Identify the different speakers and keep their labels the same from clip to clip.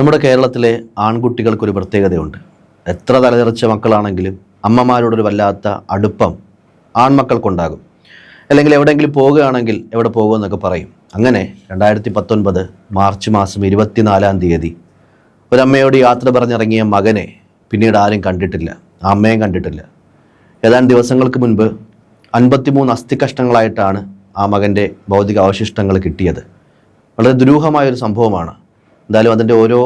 Speaker 1: നമ്മുടെ കേരളത്തിലെ ആൺകുട്ടികൾക്കൊരു പ്രത്യേകതയുണ്ട്. എത്ര തലതെറിച്ച മക്കളാണെങ്കിലും അമ്മമാരോടൊരു വല്ലാത്ത അടുപ്പം ആൺമക്കൾക്കുണ്ടാകും. അല്ലെങ്കിൽ എവിടെയെങ്കിലും പോവുകയാണെങ്കിൽ എവിടെ പോകുമെന്നൊക്കെ പറയും. അങ്ങനെ രണ്ടായിരത്തി പത്തൊൻപത് മാർച്ച് മാസം ഇരുപത്തിനാലാം തീയതി ഒരമ്മയോട് യാത്ര പറഞ്ഞിറങ്ങിയ മകനെ പിന്നീട് ആരും കണ്ടിട്ടില്ല. ആ അമ്മയും കണ്ടിട്ടില്ല. ഏതാനും ദിവസങ്ങൾക്ക് മുൻപ് അൻപത്തിമൂന്ന് അസ്ഥികഷ്ണങ്ങളായിട്ടാണ് ആ മകന്റെ ഭൗതിക അവശിഷ്ടങ്ങൾ കിട്ടിയത്. വളരെ ദുരൂഹമായൊരു സംഭവമാണ്. എന്തായാലും അതിന്റെ ഓരോ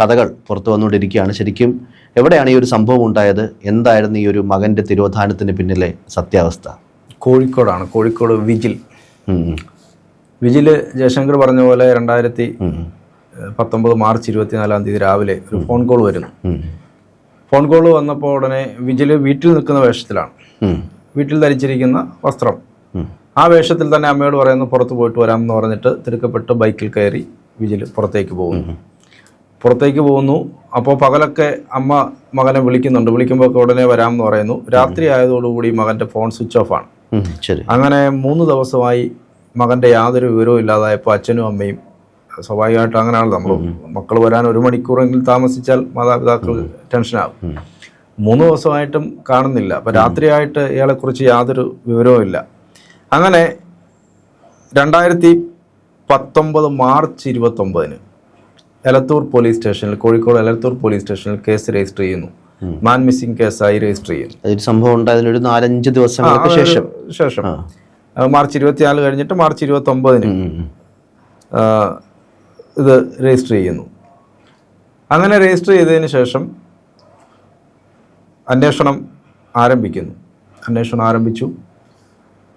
Speaker 1: കഥകൾ പുറത്തു വന്നുകൊണ്ടിരിക്കുകയാണ്. ശരിക്കും എവിടെയാണ് ഈ ഒരു സംഭവം ഉണ്ടായത്? എന്തായിരുന്നു ഈ ഒരു മകന്റെ തിരോധാനത്തിന് പിന്നിലെ സത്യാവസ്ഥ?
Speaker 2: കോഴിക്കോടാണ്. കോഴിക്കോട് വിജിൽ. വിജിൽ ജയശങ്കർ പറഞ്ഞ പോലെ രണ്ടായിരത്തി പത്തൊമ്പത് മാർച്ച് ഇരുപത്തിനാലാം തീയതി രാവിലെ ഒരു ഫോൺ കോൾ വരുന്നു. ഫോൺ കോൾ വന്നപ്പോൾ ഉടനെ വിജിൽ വീട്ടിൽ നിൽക്കുന്ന വേഷത്തിലാണ്. വീട്ടിൽ ധരിച്ചിരിക്കുന്ന വസ്ത്രം. ആ വേഷത്തിൽ തന്നെ അമ്മയോട് പറയുന്നു പുറത്ത് പോയിട്ട് വരാമെന്ന് പറഞ്ഞിട്ട് തിരുക്കപ്പെട്ട് ബൈക്കിൽ കയറി വിജിൽ പുറത്തേക്ക് പോകുന്നു. പുറത്തേക്ക് പോകുന്നു. അപ്പോൾ പകലൊക്കെ അമ്മ മകനെ വിളിക്കുന്നുണ്ട്. വിളിക്കുമ്പോൾ ഉടനെ വരാമെന്ന് പറയുന്നു. രാത്രി ആയതോടുകൂടി മകന്റെ ഫോൺ സ്വിച്ച് ഓഫ് ആണ്. അങ്ങനെ മൂന്ന് ദിവസമായി മകന്റെ യാതൊരു വിവരവും ഇല്ലാതായപ്പോൾ അച്ഛനും അമ്മയും സ്വാഭാവികമായിട്ടും അങ്ങനെയാണ് നമ്മൾ മക്കൾ വരാൻ ഒരു മണിക്കൂറെങ്കിലും താമസിച്ചാൽ മാതാപിതാക്കൾ ടെൻഷനാകും മൂന്ന് ദിവസമായിട്ടും കാണുന്നില്ല. അപ്പം രാത്രിയായിട്ട് ഇയാളെക്കുറിച്ച് യാതൊരു വിവരവും ഇല്ല. അങ്ങനെ രണ്ടായിരത്തി പത്തൊമ്പത് മാർച്ച് ഇരുപത്തൊമ്പതിന് എലത്തൂർ പോലീസ് സ്റ്റേഷനിൽ കോഴിക്കോട് എലത്തൂർ പോലീസ് സ്റ്റേഷനിൽ കേസ് രജിസ്റ്റർ ചെയ്യുന്നു. മാൻ മിസ്സിംഗ് കേസായി രജിസ്റ്റർ ചെയ്യുന്നു.
Speaker 1: ഒരു സംഭവം ഉണ്ടായതിനൊരു നാലഞ്ച് ദിവസങ്ങൾക്ക് ശേഷം.
Speaker 2: ശേഷം. മാർച്ച് ഇരുപത്തിനാല് കഴിഞ്ഞിട്ട് മാർച്ച് ഇരുപത്തൊമ്പതിന് ഇത് രജിസ്റ്റർ ചെയ്യുന്നു. അങ്ങനെ രജിസ്റ്റർ ചെയ്തതിന് ശേഷം അന്വേഷണം ആരംഭിക്കുന്നു. അന്വേഷണം ആരംഭിച്ചു.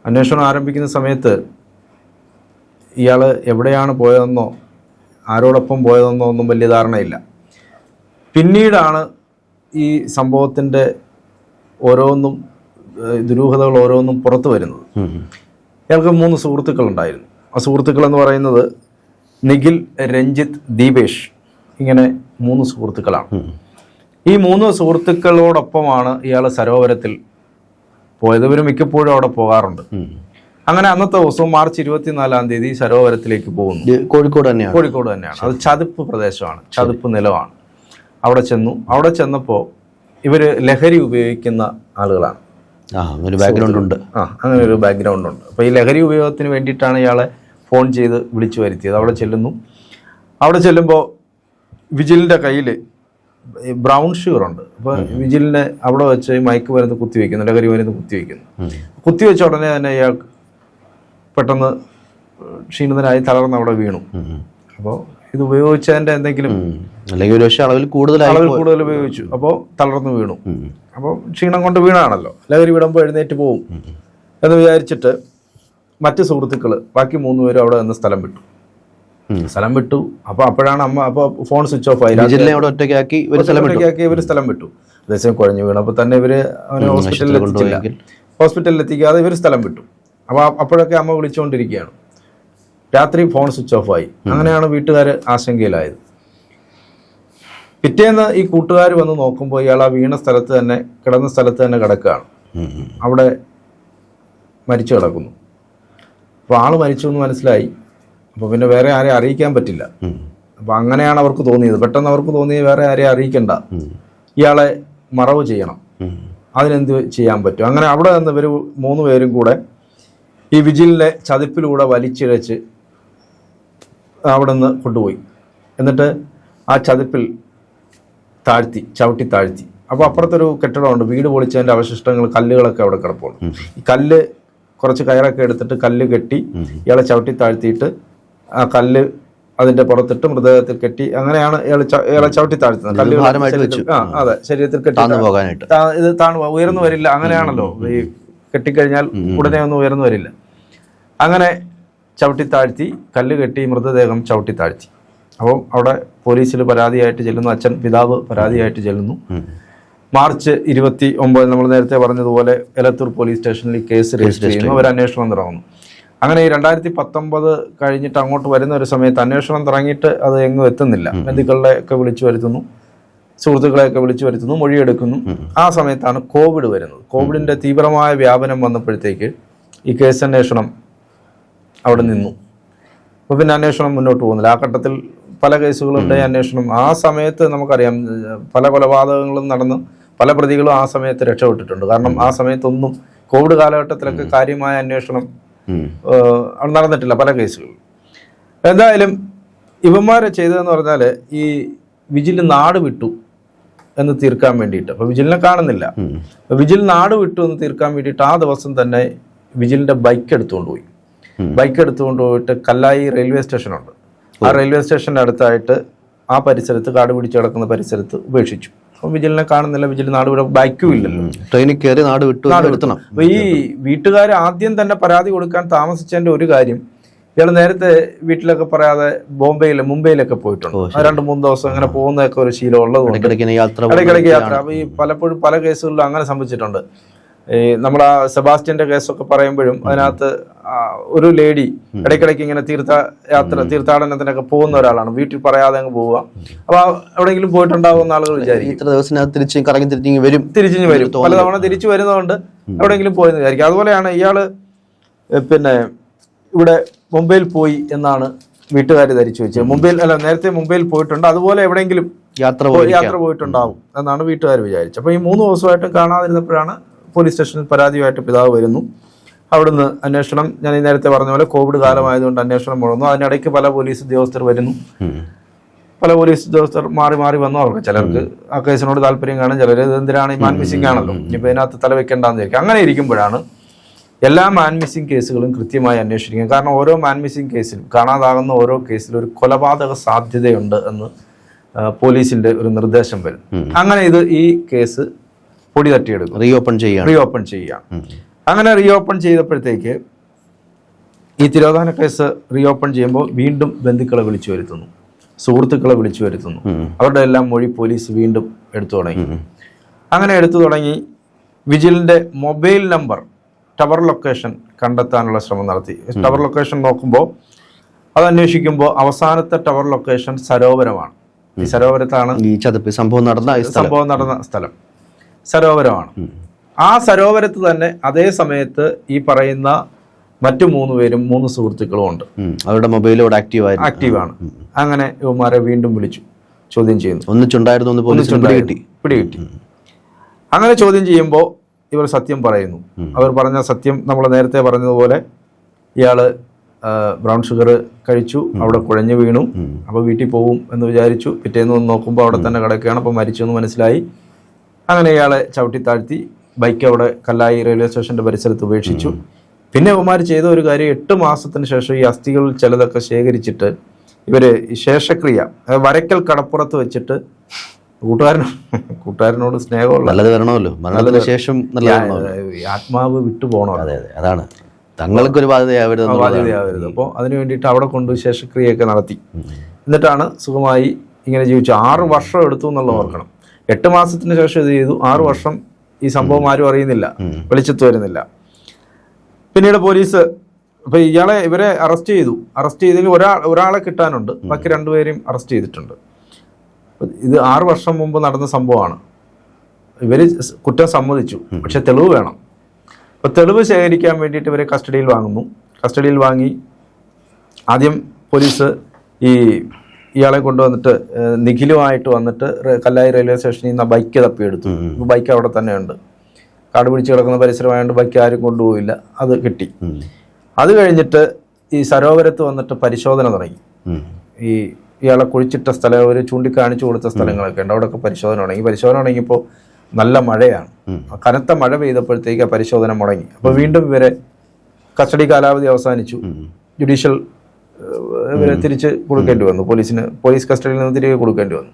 Speaker 2: അന്വേഷണം ആരംഭിക്കുന്ന സമയത്ത് ഇയാൾ എവിടെയാണ് പോയതെന്നോ ആരോടൊപ്പം പോയതെന്നോ ഒന്നും വലിയ ധാരണയില്ല. പിന്നീടാണ് ഈ സംഭവത്തിന്റെ ഓരോന്നും ദുരൂഹതകൾ ഓരോന്നും പുറത്തു വരുന്നത്. ഇയാൾക്ക് മൂന്ന് സുഹൃത്തുക്കളുണ്ടായിരുന്നു. ആ സുഹൃത്തുക്കൾ എന്ന് പറയുന്നത് നിഖിൽ രഞ്ജിത്ത് ദീപേഷ് ഇങ്ങനെ മൂന്ന് സുഹൃത്തുക്കളാണ്. ഈ മൂന്ന് സുഹൃത്തുക്കളോടൊപ്പമാണ് ഇയാൾ സരോവരത്തിൽ പോയത്. ഇവർ മിക്കപ്പോഴും അവിടെ പോകാറുണ്ട്. അങ്ങനെ അന്നത്തെ ദിവസം മാർച്ച് ഇരുപത്തിനാലാം തീയതി സരോവരത്തിലേക്ക് പോകുന്നു.
Speaker 1: കോഴിക്കോട് തന്നെയാണ്.
Speaker 2: കോഴിക്കോട് തന്നെയാണ്. അത് ചതുപ്പ് പ്രദേശമാണ്. ചതുപ്പ് നിലമാണ്. അവിടെ ചെന്നു. അവിടെ ചെന്നപ്പോൾ ഇവർ ലഹരി ഉപയോഗിക്കുന്ന ആളുകളാണ്.
Speaker 1: ബാക്ക്ഗ്രൗണ്ട് ഉണ്ട്.
Speaker 2: ആ അങ്ങനെ ഒരു ബാക്ക്ഗ്രൗണ്ട് ഉണ്ട്. അപ്പോൾ ഈ ലഹരി ഉപയോഗത്തിന് വേണ്ടിയിട്ടാണ് ഇയാളെ ഫോൺ ചെയ്ത് വിളിച്ചു വരുത്തിയത്. അവിടെ ചെല്ലുന്നു. അവിടെ ചെല്ലുമ്പോൾ വിജിലിന്റെ കയ്യിൽ ബ്രൗൺ ഷുഗർ ഉണ്ട്. അപ്പോൾ വിജിലിനെ അവിടെ വെച്ച് മയക്ക് മരുന്ന് കുത്തിവെക്കുന്നു. ലഹരി മരുന്ന് കുത്തിവെക്കുന്നു. കുത്തിവെച്ച ഉടനെ തന്നെ ഇയാൾ പെട്ടെന്ന് ക്ഷീണിതനായി തളർന്ന് അവിടെ വീണു. അപ്പോൾ ഇത് ഉപയോഗിച്ചതിന്റെ എന്തെങ്കിലും.
Speaker 1: അല്ലെങ്കിൽ ഒരു പക്ഷേ അളവിൽ കൂടുതൽ
Speaker 2: അളവിൽ കൂടുതൽ ഉപയോഗിച്ചു. അപ്പോൾ തളർന്ന് വീണു. അപ്പോൾ ക്ഷീണം കൊണ്ട് വീണാണല്ലോ. ലഹരി വിടുമ്പോൾ എഴുന്നേറ്റ് പോവും. എന്ന് വിചാരിച്ചിട്ട് മറ്റ് സുഹൃത്തുക്കൾ ബാക്കി മൂന്ന് പേരും അവിടെ നിന്ന് സ്ഥലം വിട്ടു. സ്ഥലം വിട്ടു. അപ്പോൾ അപ്പോഴാണ് അമ്മ അപ്പോൾ ഫോൺ സ്വിച്ച് ഓഫ് ആയി.
Speaker 1: അവിടെ ഒറ്റയ്ക്കാക്കി ഒരു സ്ഥലം
Speaker 2: ഒറ്റയ്ക്കാക്കി ഇവർ സ്ഥലം വിട്ടു. അതേസമയം കുഴഞ്ഞു വീണപ്പോൾ തന്നെ ഇവർ അവനെ ഹോസ്പിറ്റലിൽ എത്തിച്ചില്ല. ഹോസ്പിറ്റലിൽ എത്തിക്കാതെ ഇവർ സ്ഥലം വിട്ടു. അപ്പോൾ അപ്പോഴൊക്കെ അമ്മ വിളിച്ചുകൊണ്ടിരിക്കുകയാണ് രാത്രി ഫോൺ സ്വിച്ച് ഓഫ് ആയി. അങ്ങനെയാണ് വീട്ടുകാർ ആശങ്കയിലായത്. പിറ്റേന്ന് ഈ കൂട്ടുകാർ വന്ന് നോക്കുമ്പോൾ ഇയാൾ ആ വീണ സ്ഥലത്ത് തന്നെ കിടന്ന സ്ഥലത്ത് തന്നെ കിടക്കുകയാണ്. അവിടെ മരിച്ചു കിടക്കുന്നു. അപ്പോൾ ആൾ മരിച്ചു എന്ന് മനസ്സിലായി. അപ്പോൾ പിന്നെ വേറെ ആരെയും അറിയിക്കാൻ പറ്റില്ല. അപ്പോൾ അങ്ങനെയാണ് അവർക്ക് തോന്നിയത്. പെട്ടെന്ന് അവർക്ക് തോന്നിയത് വേറെ ആരെയും അറിയിക്കണ്ട. ഇയാളെ മറവ് ചെയ്യണം. അതിനെന്ത് ചെയ്യാൻ പറ്റും? അങ്ങനെ അവിടെ നിന്ന് ഇവർ മൂന്ന് പേരും കൂടെ ഈ വിജിലിനെ ചതിപ്പിലൂടെ വലിച്ചിഴച്ച് അവിടെ നിന്ന് കൊണ്ടുപോയി. എന്നിട്ട് ആ ചതിപ്പിൽ താഴ്ത്തി ചവിട്ടി താഴ്ത്തി. അപ്പോൾ അപ്പുറത്തൊരു കെട്ടിടമുണ്ട് വീട് പൊളിച്ചതിന്റെ അവശിഷ്ടങ്ങൾ കല്ലുകളൊക്കെ അവിടെ കിടപ്പുണ്ട്. ഈ കല്ല് കുറച്ച് കയറൊക്കെ എടുത്തിട്ട് കല്ല് കെട്ടി ഇയാളെ ചവിട്ടി താഴ്ത്തിയിട്ട് ആ കല്ല് അതിന്റെ പുറത്തിട്ട് മൃതദേഹത്തിൽ കെട്ടി അങ്ങനെയാണ് ഇയാളെ ഇയാളെ ചവിട്ടി താഴ്ത്തുന്നത്. കല്ല് ആ അതെ ശരീരത്തിൽ കെട്ടി ഇത് താണു ഉയർന്നു വരില്ല അങ്ങനെയാണല്ലോ. ഈ കെട്ടിക്കഴിഞ്ഞാൽ ഉടനെ ഒന്നും ഉയർന്നു വരില്ല. അങ്ങനെ ചവിട്ടി താഴ്ത്തി കല്ല് കെട്ടി മൃതദേഹം ചവിട്ടി താഴ്ത്തി അപ്പം അവിടെ പോലീസിൽ പരാതിയായിട്ട് ചെല്ലുന്നു അച്ഛൻ പിതാവ് പരാതിയായിട്ട് ചെല്ലുന്നു. മാർച്ച് ഇരുപത്തി ഒമ്പത് നമ്മൾ നേരത്തെ പറഞ്ഞതുപോലെ എലത്തൂർ പോലീസ് സ്റ്റേഷനിൽ കേസ് രജിസ്റ്റർ ചെയ്യുന്നു അവർ അന്വേഷണം തുടങ്ങുന്നു. അങ്ങനെ ഈ രണ്ടായിരത്തി പത്തൊമ്പത് കഴിഞ്ഞിട്ട് അങ്ങോട്ട് വരുന്ന ഒരു സമയത്ത് അന്വേഷണം തുടങ്ങിയിട്ട് അത് എങ്ങും എത്തുന്നില്ല. ബന്ധുക്കളെ ഒക്കെ വിളിച്ചു വരുത്തുന്നു സുഹൃത്തുക്കളെയൊക്കെ വിളിച്ചു വരുത്തുന്നു മൊഴിയെടുക്കുന്നു. ആ സമയത്താണ് കോവിഡ് വരുന്നത്. കോവിഡിന്റെ തീവ്രമായ വ്യാപനം വന്നപ്പോഴത്തേക്ക് ഈ കേസ് അന്വേഷണം അവിടെ നിന്നു. അപ്പോൾ പിന്നെ അന്വേഷണം മുന്നോട്ട് പോകുന്നില്ല. ആ ഘട്ടത്തിൽ പല കേസുകളുടെ അന്വേഷണം. ആ സമയത്ത് നമുക്കറിയാം പല കൊലപാതകങ്ങളും നടന്ന് പല പ്രതികളും ആ സമയത്ത് രക്ഷപ്പെട്ടിട്ടുണ്ട്. കാരണം ആ സമയത്തൊന്നും കോവിഡ് കാലഘട്ടത്തിലൊക്കെ കാര്യമായ അന്വേഷണം. നടന്നിട്ടില്ല പല കേസുകളും എന്തായാലും ഇവന്മാരെ ചെയ്തതെന്ന് പറഞ്ഞാൽ ഈ വിജിൽ നാട് വിട്ടു എന്ന് തീർക്കാൻ വേണ്ടിയിട്ട്. അപ്പോൾ വിജിലിനെ കാണുന്നില്ല. വിജിൽ നാട് വിട്ടു എന്ന് തീർക്കാൻ വേണ്ടിയിട്ട് ആ ദിവസം തന്നെ വിജിലിന്റെ ബൈക്ക് എടുത്തുകൊണ്ട് പോയി. ബൈക്ക് എടുത്തുകൊണ്ട് പോയിട്ട് കല്ലായി റെയിൽവേ സ്റ്റേഷനുണ്ട്. ആ റെയിൽവേ സ്റ്റേഷന്റെ അടുത്തായിട്ട് ആ പരിസരത്ത് കാട് പിടിച്ച് കിടക്കുന്ന പരിസരത്ത് ഉപേക്ഷിച്ചു. അപ്പം വിജിലിനെ കാണുന്നില്ല വിജിൽ നാട് വിട ബൈക്കും ഇല്ലല്ലോ.
Speaker 1: ട്രെയിനിൽ കയറി നാട് വിട്ടു നാട് എടുത്തണം
Speaker 2: അപ്പൊ ഈ വീട്ടുകാർ ആദ്യം തന്നെ പരാതി കൊടുക്കാൻ താമസിച്ചതിന്റെ ഒരു കാര്യം ഇയാൾ നേരത്തെ വീട്ടിലൊക്കെ പറയാതെ ബോംബെയിൽ മുംബൈയിലൊക്കെ പോയിട്ടുണ്ട്. രണ്ട് മൂന്ന് ദിവസം അങ്ങനെ പോകുന്നതൊക്കെ ഒരു ശീലം ഉള്ളതുകൊണ്ട്
Speaker 1: ഇടയ്ക്കിടയ്ക്ക് യാത്ര പോകുന്ന
Speaker 2: ഇടയ്ക്കിടയ്ക്ക് യാത്ര. അപ്പൊ ഈ പലപ്പോഴും പല കേസുകളിലും അങ്ങനെ സംഭവിച്ചിട്ടുണ്ട്. ഈ നമ്മുടെ സെബാസ്റ്റ്യന്റെ കേസൊക്കെ പറയുമ്പോഴും അതിനകത്ത് ഒരു ലേഡി ഇടയ്ക്കിടയ്ക്ക് ഇങ്ങനെ തീർത്ഥ യാത്ര തീർത്ഥാടനത്തിനൊക്കെ പോകുന്ന ഒരാളാണ്. വീട്ടിൽ പറയാതെ അങ്ങ് പോവുക. അപ്പൊ എവിടെങ്കിലും എവിടെയെങ്കിലും പോയിട്ടുണ്ടാവുമെന്ന് ആളുകൾ വിചാരിക്കും.
Speaker 1: ഇത്ര ദിവസത്തിനകത്ത് തിരിച്ച് കറങ്ങി തിരിഞ്ഞ് വരും
Speaker 2: തിരിച്ചു വരും. പലതവണ തിരിച്ചു വരുന്നതുകൊണ്ട് എവിടെയെങ്കിലും പോയെന്ന് വിചാരിക്കും. അതുപോലെയാണ് ഇയാൾ പിന്നെ ഇവിടെ മുംബൈയിൽ പോയി എന്നാണ് വീട്ടുകാർ ധരിച്ചു വെച്ചത്. മുംബൈയിൽ അല്ല നേരത്തെ മുംബൈയിൽ പോയിട്ടുണ്ട്. അതുപോലെ എവിടെയെങ്കിലും
Speaker 1: യാത്ര
Speaker 2: പോയി
Speaker 1: പോയി
Speaker 2: യാത്ര പോയിട്ടുണ്ടാവും എന്നാണ് വീട്ടുകാർ വിചാരിച്ചത്. അപ്പോൾ ഈ മൂന്ന് ദിവസമായിട്ടും കാണാതിരുന്നപ്പോഴാണ് പോലീസ് സ്റ്റേഷനിൽ പരാതിയുമായിട്ട് പിതാവ് വരുന്നു. അവിടുന്ന് അന്വേഷണം ഞാൻ ഈ നേരത്തെ പറഞ്ഞ പോലെ കോവിഡ് കാലമായതുകൊണ്ട് അന്വേഷണം മുടങ്ങുന്നു. അതിനിടയ്ക്ക് പല പോലീസ് ഉദ്യോഗസ്ഥർ വരുന്നു. പല പോലീസ് ഉദ്യോഗസ്ഥർ മാറി മാറി വന്നു അവർക്ക്. ചിലർക്ക് ആ കേസിനോട് താല്പര്യം കാണും ചിലർ എന്തിനാണ് ഈ മാൻ മിസ്സിംഗ് ആണല്ലോ? ഇപ്പം ഇതിനകത്ത് തല വെക്കേണ്ടെന്ന് വിചാരിക്കും. അങ്ങനെ ഇരിക്കുമ്പോഴാണ് എല്ലാ മാൻ മിസ്സിംഗ് കേസുകളും കൃത്യമായി അന്വേഷിക്കുക കാരണം ഓരോ മാൻ മിസ്സിംഗ് കേസിലും കാണാതാകുന്ന ഓരോ കേസിലും ഒരു കൊലപാതക സാധ്യതയുണ്ട് എന്ന് പോലീസിന്റെ പോലീസിന്റെ ഒരു നിർദ്ദേശം വരും. അങ്ങനെ ഇത് ഈ കേസ് പൊടി തട്ടിയെടുക്കും.
Speaker 1: Reopen reopen
Speaker 2: reopen ചെയ്യാം അങ്ങനെ റീ ഓപ്പൺ ചെയ്തപ്പോഴത്തേക്ക് ഈ തിരോധാന കേസ് റീ ഓപ്പൺ ചെയ്യുമ്പോൾ വീണ്ടും ബന്ധുക്കളെ വിളിച്ചു വരുത്തുന്നു. സുഹൃത്തുക്കളെ വിളിച്ചു വരുത്തുന്നു. അവരുടെ എല്ലാം മൊഴി പോലീസ് വീണ്ടും എടുത്തു തുടങ്ങി. അങ്ങനെ എടുത്തു തുടങ്ങി. വിജിലിന്റെ മൊബൈൽ നമ്പർ ടവർ ലൊക്കേഷൻ കണ്ടെത്താനുള്ള ശ്രമം നടത്തി. ടവർ ലൊക്കേഷൻ നോക്കുമ്പോൾ അത് അന്വേഷിക്കുമ്പോൾ അവസാനത്തെ ടവർ ലൊക്കേഷൻ സരോവരമാണ്. ഈ സരോവരത്താണ്
Speaker 1: ഈ ചതുപ്പ് സംഭവം നടന്ന സ്ഥലം.
Speaker 2: സംഭവം നടന്ന സ്ഥലം. സരോവരമാണ്. ആ സരോവരത്ത് തന്നെ അതേ സമയത്ത് ഈ പറയുന്ന മറ്റു മൂന്ന് പേരും മൂന്ന് സുഹൃത്തുക്കളും ഉണ്ട്.
Speaker 1: അവരുടെ മൊബൈൽ ഇവിടെ ആക്റ്റീവ് ആണ്.
Speaker 2: ആക്റ്റീവാണ് അങ്ങനെ ഇവന്മാരെ വീണ്ടും വിളിച്ചു ചോദ്യം ചെയ്യുന്നു.
Speaker 1: ഒന്നിച്ചുണ്ടായിരുന്നു പോലീസിന് പിടികിട്ടി.
Speaker 2: പിടികിട്ടി. അങ്ങനെ ചോദ്യം ചെയ്യുമ്പോൾ ഇവർ സത്യം പറയുന്നു. അവർ പറഞ്ഞ സത്യം നമ്മൾ നേരത്തെ പറഞ്ഞതുപോലെ ഇയാൾ ബ്രൗൺ ഷുഗർ കഴിച്ചു അവിടെ കുഴഞ്ഞു വീണു. അപ്പോൾ വീട്ടിൽ പോവും എന്ന് വിചാരിച്ചു. പിറ്റേന്ന് നോക്കുമ്പോൾ അവിടെ തന്നെ കിടക്കുകയാണ്. അപ്പോൾ മരിച്ചു എന്ന് മനസ്സിലായി. അങ്ങനെ ഇയാളെ ചവിട്ടി താഴ്ത്തി ബൈക്ക് അവിടെ കല്ലായി റെയിൽവേ സ്റ്റേഷന്റെ പരിസരത്ത് ഉപേക്ഷിച്ചു. പിന്നെ ഇവന്മാർ ചെയ്ത ഒരു കാര്യം എട്ട് മാസത്തിന് ശേഷം ഈ അസ്ഥികൾ ചിലതൊക്കെ ശേഖരിച്ചിട്ട് ഇവർ ശേഷക്രിയ വരയ്ക്കൽ കടപ്പുറത്ത് വെച്ചിട്ട് കൂട്ടുകാരനോ കൂട്ടുകാരനോട് സ്നേഹമുള്ള
Speaker 1: നല്ലത് വരണമല്ലോ. മരണത്തിന് ശേഷം
Speaker 2: ആത്മാവ് വിട്ടു പോകണോ
Speaker 1: അതെ അതെ അതാണ്. തങ്ങൾക്കൊരു ബാധ്യതയാവരുത്.
Speaker 2: ബാധ്യതയാവരുത്. അപ്പോൾ അതിനു വേണ്ടിയിട്ട് അവിടെ കൊണ്ട് ശേഷക്രിയയൊക്കെ നടത്തി. എന്നിട്ടാണ് സുഖമായി ഇങ്ങനെ ജീവിച്ചു. ആറ് വർഷം എടുത്തു എന്നുള്ള ഓർക്കണം. എട്ട് മാസത്തിന് ശേഷം ഇത് ചെയ്തു? ആറു വർഷം ഈ സംഭവം ആരും അറിയുന്നില്ല. വെളിച്ചത്ത് വരുന്നില്ല. പിന്നീട് പോലീസ് ഇപ്പൊ ഇയാളെ ഇവരെ അറസ്റ്റ് ചെയ്തു. അറസ്റ്റ് ചെയ്തതിൽ ഒരാൾ ഒരാളെ കിട്ടാനുണ്ട്. ബാക്കി രണ്ടുപേരെയും അറസ്റ്റ് ചെയ്തിട്ടുണ്ട്. ഇത് ആറു വർഷം മുമ്പ് നടന്ന സംഭവമാണ്. ഇവർ കുറ്റം സമ്മതിച്ചു. പക്ഷെ തെളിവ് വേണം. അപ്പൊ തെളിവ് ശേഖരിക്കാൻ വേണ്ടിയിട്ട് ഇവരെ കസ്റ്റഡിയിൽ വാങ്ങുന്നു. കസ്റ്റഡിയിൽ വാങ്ങി ആദ്യം പോലീസ് ഈ ഇയാളെ കൊണ്ടുവന്നിട്ട് നിഖിലുമായിട്ട് വന്നിട്ട് കല്ലായി റെയിൽവേ സ്റ്റേഷനിൽ നിന്ന് ബൈക്ക് തപ്പിയെടുത്തു ബൈക്ക് അവിടെ തന്നെയുണ്ട്. കാട് പിടിച്ച് കിടക്കുന്ന പരിസരമായതുകൊണ്ട് ബൈക്ക് ആരും കൊണ്ടുപോയില്ല. അത് കിട്ടി. അത് കഴിഞ്ഞിട്ട് ഈ സരോവരത്ത് വന്നിട്ട് പരിശോധന തുടങ്ങി. ഈ ഇയാളെ കുഴിച്ചിട്ട സ്ഥലം അവർ ചൂണ്ടിക്കാണിച്ചു കൊടുത്ത സ്ഥലങ്ങളൊക്കെ ഉണ്ട്. അവിടെയൊക്കെ പരിശോധന തുടങ്ങി. പരിശോധന തുടങ്ങിയപ്പോൾ നല്ല മഴയാണ്. കനത്ത മഴ പെയ്തപ്പോഴത്തേക്ക് ആ പരിശോധന മുടങ്ങി. അപ്പോൾ വീണ്ടും ഇവരെ കസ്റ്റഡി കാലാവധി അവസാനിച്ചു. ജുഡീഷ്യൽ ഇവരെ തിരിച്ച് കൊടുക്കേണ്ടി വന്നു. പോലീസിന് പോലീസ് കസ്റ്റഡിയിൽ നിന്ന് തിരികെ കൊടുക്കേണ്ടി വന്നു.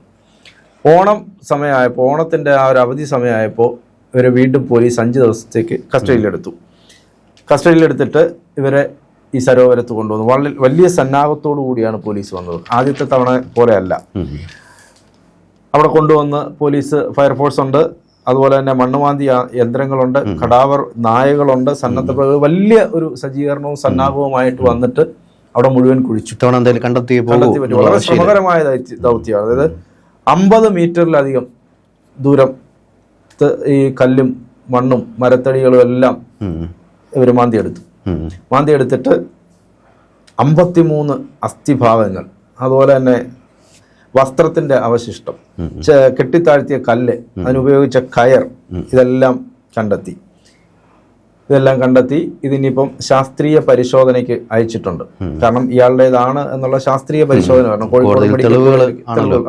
Speaker 2: ഓണം സമയമായപ്പോൾ ഓണത്തിന്റെ ആ ഒരു അവധി സമയമായപ്പോൾ ഇവരെ വീണ്ടും പോലീസ് അഞ്ച് ദിവസത്തേക്ക് കസ്റ്റഡിയിലെടുത്തു. കസ്റ്റഡിയിലെടുത്തിട്ട് ഇവരെ ഈ സരോവരത്ത് കൊണ്ടുവന്നു. വളരെ വലിയ സന്നാഹത്തോടു കൂടിയാണ് പോലീസ് വന്നത്. ആദ്യത്തെ തവണ പോലെയല്ല. അവിടെ കൊണ്ടുവന്ന് പോലീസ് ഫയർഫോഴ്സ് ഉണ്ട്. അതുപോലെ തന്നെ മണ്ണുമാന്തി യന്ത്രങ്ങളുണ്ട്. കടാവർ നായകളുണ്ട്. സന്നദ്ധ വലിയ ഒരു സജ്ജീകരണവും സന്നാഹവുമായിട്ട് വന്നിട്ട് അവിടെ മുഴുവൻ കുഴിച്ചു.
Speaker 1: ഇത്തവണ എന്തായാലും കണ്ടെത്തി
Speaker 2: കണ്ടെത്തി പറ്റും. വളരെ ശ്രമകരമായ ദൗത്യമാണ്. അതായത് അമ്പത് മീറ്ററിലധികം ദൂരം ഈ കല്ലും മണ്ണും മരത്തടികളും എല്ലാം ഇവർ മാന്തി എടുത്തു മാന്തി എടുത്തിട്ട് അമ്പത്തിമൂന്ന് അസ്ഥിഭാഗങ്ങൾ അതുപോലെ തന്നെ വസ്ത്രത്തിന്റെ അവശിഷ്ടം കെട്ടിത്താഴ്ത്തിയ കല്ല് അതിനുപയോഗിച്ച കയർ ഇതെല്ലാം കണ്ടെത്തി. ഇതെല്ലാം കണ്ടെത്തി ഇതിനിപ്പം ശാസ്ത്രീയ പരിശോധനയ്ക്ക് അയച്ചിട്ടുണ്ട്. കാരണം ഇയാളുടേതാണ് എന്നുള്ള ശാസ്ത്രീയ പരിശോധന കാരണം കോഴിക്കോട് മെഡിക്കൽ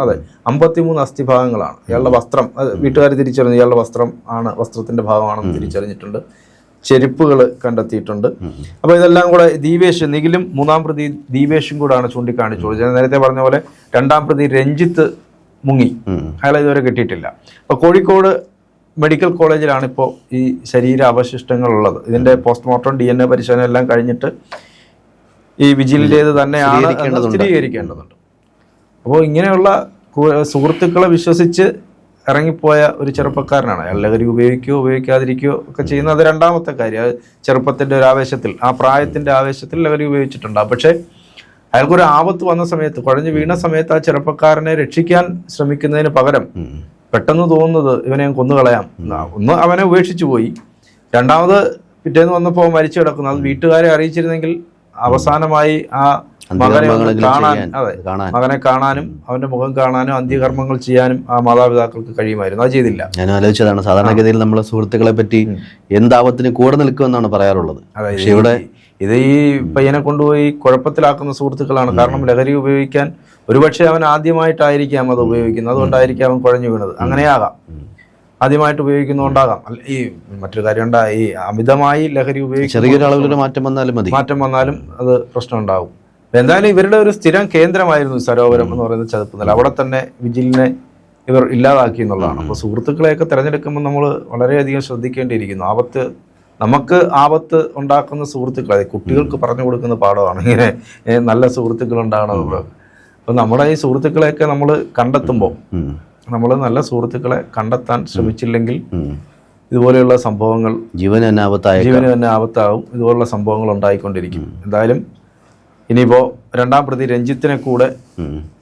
Speaker 2: അതെ. അമ്പത്തിമൂന്ന് അസ്ഥിഭാഗങ്ങളാണ്. ഇയാളുടെ വസ്ത്രം വീട്ടുകാർ തിരിച്ചറിഞ്ഞു ഇയാളുടെ വസ്ത്രം ആണ് വസ്ത്രത്തിന്റെ ഭാഗമാണെന്ന് തിരിച്ചറിഞ്ഞിട്ടുണ്ട്. ചെരുപ്പുകൾ കണ്ടെത്തിയിട്ടുണ്ട്. അപ്പോൾ ഇതെല്ലാം കൂടെ ദീപേഷ് നിഖിലും മൂന്നാം പ്രതി ദീപേഷും കൂടാണ് ചൂണ്ടിക്കാണിച്ചു ഞാൻ നേരത്തെ പറഞ്ഞ പോലെ രണ്ടാം പ്രതി രഞ്ജിത്ത് മുങ്ങി. അയാളെ ഇതുവരെ കിട്ടിയിട്ടില്ല. അപ്പോൾ കോഴിക്കോട് മെഡിക്കൽ കോളേജിലാണ് ഇപ്പോൾ ഈ ശരീര അവശിഷ്ടങ്ങൾ ഉള്ളത് ഇതിന്റെ പോസ്റ്റ്മോർട്ടം ഡി എൻ എ പരിശോധന എല്ലാം കഴിഞ്ഞിട്ട് ഈ വിജിലിന്റേത് തന്നെയാണ്
Speaker 1: സ്ഥിരീകരിക്കേണ്ടതുണ്ട്.
Speaker 2: അപ്പോൾ ഇങ്ങനെയുള്ള സുഹൃത്തുക്കളെ വിശ്വസിച്ച് ഇറങ്ങിപ്പോയ ഒരു ചെറുപ്പക്കാരനാണ്. അയാൾ ലഹരി ഉപയോഗിക്കുകയോ ഉപയോഗിക്കാതിരിക്കുകയോ ഒക്കെ ചെയ്യുന്ന അത് രണ്ടാമത്തെ കാര്യം. അത് ചെറുപ്പത്തിന്റെ ഒരു ആവേശത്തിൽ ആ പ്രായത്തിന്റെ ആവേശത്തിൽ ലഹരി ഉപയോഗിച്ചിട്ടുണ്ടാകും പക്ഷേ അയാൾക്കൊരു ആപത്ത് വന്ന സമയത്ത് കുഴഞ്ഞു വീണ സമയത്ത് ആ ചെറുപ്പക്കാരനെ രക്ഷിക്കാൻ ശ്രമിക്കുന്നതിന് പകരം പെട്ടെന്ന് തോന്നുന്നത് ഇവനെ ഞാൻ കൊന്നുകളയാം. ഒന്ന് അവനെ ഉപേക്ഷിച്ചു പോയി. രണ്ടാമത് പിറ്റേന്ന് വന്നപ്പോൾ മരിച്ചു കിടക്കുന്നു. അത് വീട്ടുകാരെ അറിയിച്ചിരുന്നെങ്കിൽ അവസാനമായി ആ മകനെ കാണാൻ അതെ. മകനെ കാണാനും അവന്റെ മുഖം കാണാനും അന്ത്യകർമ്മങ്ങൾ ചെയ്യാനും ആ മാതാപിതാക്കൾക്ക് കഴിയുമായിരുന്നു. അത് ചെയ്തില്ല.
Speaker 1: ഞാൻ ആലോചിച്ചതാണ്. സാധാരണഗതിയിൽ നമ്മളെ സുഹൃത്തുക്കളെ പറ്റി എന്താപത്തിന് കൂടെ നിൽക്കുമെന്നാണ് പറയാറുള്ളത്. പക്ഷെ ഇവിടെ
Speaker 2: ഇത് ഈ പയ്യനെ കൊണ്ടുപോയി കുഴപ്പത്തിലാക്കുന്ന സുഹൃത്തുക്കളാണ്. കാരണം ലഹരി ഉപയോഗിക്കാൻ ഒരുപക്ഷെ അവൻ ആദ്യമായിട്ടായിരിക്കാം അത് ഉപയോഗിക്കുന്നത്. അതുകൊണ്ടായിരിക്കാം അവൻ കുഴഞ്ഞു വീണത്. അങ്ങനെയാകാം. ആദ്യമായിട്ട് ഉപയോഗിക്കുന്നതുകൊണ്ടാകാം. ഈ മറ്റൊരു കാര്യം ഉണ്ടാ ഈ അമിതമായി ലഹരി ഉപയോഗിച്ച്
Speaker 1: ചെറിയൊരു അളവിലൊരു മാറ്റം വന്നാലും മതി.
Speaker 2: മാറ്റം വന്നാലും അത് പ്രശ്നം ഉണ്ടാകും എന്തായാലും ഇവരുടെ ഒരു സ്ഥിരം കേന്ദ്രമായിരുന്നു സരോവരം എന്ന് പറയുന്ന ചതുപ്പ് നില അവിടെ തന്നെ വിജിലിനെ ഇവർ ഇല്ലാതാക്കി എന്നുള്ളതാണ്. അപ്പോൾ സുഹൃത്തുക്കളെയൊക്കെ തിരഞ്ഞെടുക്കുമ്പോൾ നമ്മൾ വളരെയധികം ശ്രദ്ധിക്കേണ്ടിയിരിക്കുന്നു. ആപത്ത് നമുക്ക് ആപത്ത് ഉണ്ടാക്കുന്ന സുഹൃത്തുക്കൾ അതെ കുട്ടികൾക്ക് പറഞ്ഞു കൊടുക്കുന്ന പാഠമാണ്. ഇങ്ങനെ നല്ല സുഹൃത്തുക്കൾ ഉണ്ടാകണമെന്നുള്ളത് അപ്പൊ നമ്മുടെ ഈ സുഹൃത്തുക്കളെയൊക്കെ നമ്മൾ കണ്ടെത്തുമ്പോൾ നമ്മൾ നല്ല സുഹൃത്തുക്കളെ കണ്ടെത്താൻ ശ്രമിച്ചില്ലെങ്കിൽ. ഇതുപോലെയുള്ള സംഭവങ്ങൾ
Speaker 1: ജീവൻ അനാപത്തായ
Speaker 2: ജീവന് തന്നെ ആപത്താവും. ഇതുപോലുള്ള സംഭവങ്ങൾ ഉണ്ടായിക്കൊണ്ടിരിക്കും. എന്തായാലും ഇനിയിപ്പോ രണ്ടാം പ്രതി രഞ്ജിത്തിനെ കൂടെ.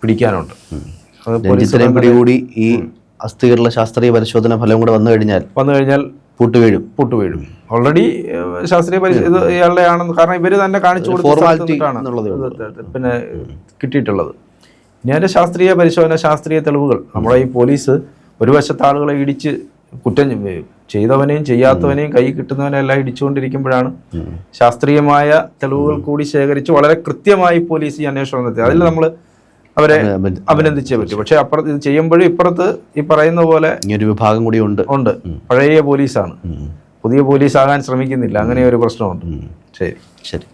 Speaker 2: പിടിക്കാനുണ്ട്. അത്
Speaker 1: പിടികൂടി ഈ അസ്ഥികളുടെ ശാസ്ത്രീയ പരിശോധന ഫലം കൂടെ വന്നു കഴിഞ്ഞാൽ?
Speaker 2: വന്നു കഴിഞ്ഞാൽ
Speaker 1: പൂട്ടുവീഴും.
Speaker 2: പൊട്ടുവീഴും. ഓൾറെഡി ശാസ്ത്രീയ പരിശോധന ഇയാളുടെ ആണെന്ന് കാരണം ഇവർ തന്നെ കാണിച്ചു പിന്നെ കിട്ടിയിട്ടുള്ളത്. ഇനി അതിന്റെ ശാസ്ത്രീയ പരിശോധന ശാസ്ത്രീയ തെളിവുകൾ. നമ്മുടെ ഈ പോലീസ് ഒരു വശത്ത് ആളുകളെ ഇടിച്ച് കുറ്റം ചെയ്- ചെയ്തവനെയും ചെയ്യാത്തവനെയും കൈ കിട്ടുന്നവനെ എല്ലാം ഇടിച്ചുകൊണ്ടിരിക്കുമ്പോഴാണ് ശാസ്ത്രീയമായ തെളിവുകൾ കൂടി ശേഖരിച്ച് വളരെ കൃത്യമായി പോലീസ് ഈ അന്വേഷണം നടത്തി. അതിൽ നമ്മൾ അവരെ അഭിനന്ദിച്ചേ. പറ്റൂ. പക്ഷെ അപ്പുറത്ത് ഇത് ചെയ്യുമ്പോഴും ഇപ്പുറത്ത് ഈ പറയുന്ന പോലെ
Speaker 1: ഇനിയൊരു വിഭാഗം കൂടി ഉണ്ട്.
Speaker 2: ഉണ്ട്. പഴയ പോലീസാണ്. പുതിയ പോലീസ് ആകാൻ ശ്രമിക്കുന്നില്ല. അങ്ങനെ ഒരു പ്രശ്നമുണ്ട്. ശരി.
Speaker 1: ശരി.